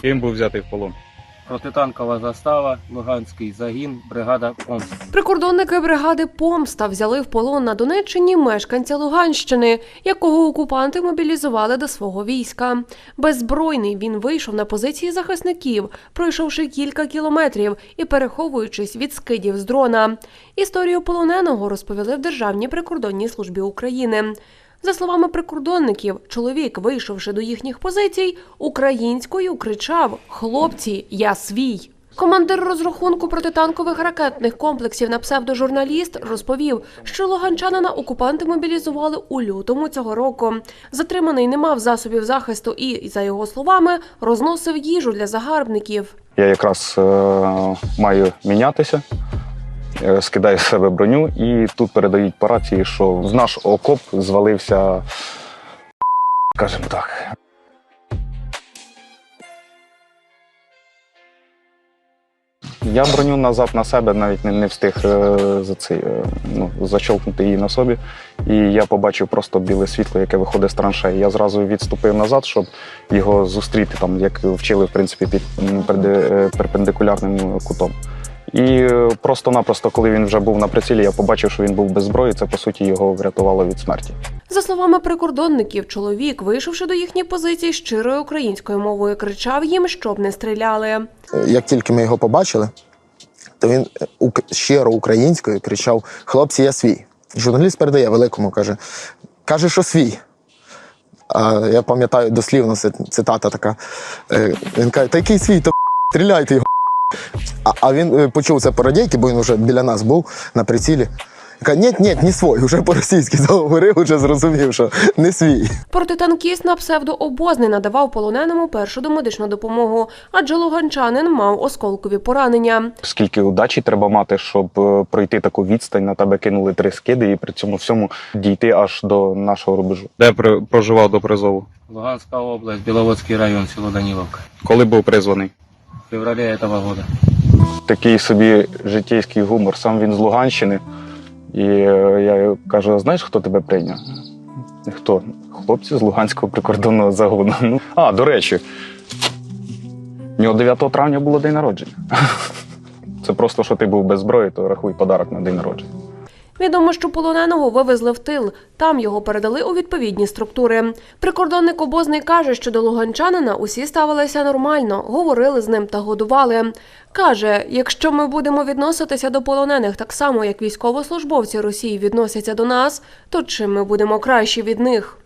Ким був взятий в полон? Протитанкова застава, Луганський загін, бригада Омск. Прикордонники бригади Помста взяли в полон на Донеччині мешканця Луганщини, якого окупанти мобілізували до свого війська. Беззбройний він вийшов на позиції захисників, пройшовши кілька кілометрів і переховуючись від скидів з дрона. Історію полоненого розповіли в Державній прикордонній службі України. За словами прикордонників, чоловік, вийшовши до їхніх позицій, українською кричав: Хлопці, я свій. Командир розрахунку протитанкових ракетних комплексів на псевдожурналіст розповів, що луганчанина окупанти мобілізували у лютому цього року. Затриманий не мав засобів захисту і, за його словами, розносив їжу для загарбників. Я якраз е, маю мінятися, е, скидаю з себе броню, і тут передають по рації, що в наш окоп звалився, скажімо так. Я броню назад на себе навіть не, не встиг е, за цей, е, ну, защолкнути її на собі. І я побачив просто біле світло, яке виходить з траншеї. Я зразу відступив назад, щоб його зустріти, там, як вчили в принципі, під перпендикулярним кутом. І е, просто-напросто, коли він вже був на прицілі, я побачив, що він був без зброї. Це по суті його врятувало від смерті. За словами прикордонників, чоловік, вийшовши до їхніх позицій, щирою українською мовою кричав їм, щоб не стріляли. Як тільки ми його побачили, то він е, щиро українською кричав: Хлопці, я свій. Журналіст передає великому, каже, каже, що свій. А я пам'ятаю дослівно цит- цитата така. Е, Він каже, та який свій, то стріляйте його. А, а він е, почув це по радійки, бо він вже біля нас був на прицілі. Каже, ні, ні, не свій, вже по-російськи заговорив, вже зрозумів, що не свій. Протитанкіст на псевдообозний надавав полоненому першу домедичну допомогу, адже луганчанин мав осколкові поранення. Скільки удачі треба мати, щоб е, пройти таку відстань, на тебе кинули три скиди і при цьому всьому дійти аж до нашого рубежу. Де проживав до призову? Луганська область, Біловодський район, село Даниловка. Коли був призваний? В феврале этого года. Такий собі життєйський гумор. Сам він з Луганщини. І е, я кажу: знаєш, хто тебе прийняв? Хто? Хлопці з Луганського прикордонного загону. Ну, а, до речі, у нього 9 травня було день народження. Це просто, що ти був без зброї, то рахуй подарок на день народження. Відомо, що полоненого вивезли в тил. Там його передали у відповідні структури. Прикордонник обозний каже, що до луганчанина усі ставилися нормально, говорили з ним та годували. Каже, якщо ми будемо відноситися до полонених так само, як військовослужбовці Росії відносяться до нас, то чим ми будемо кращі від них?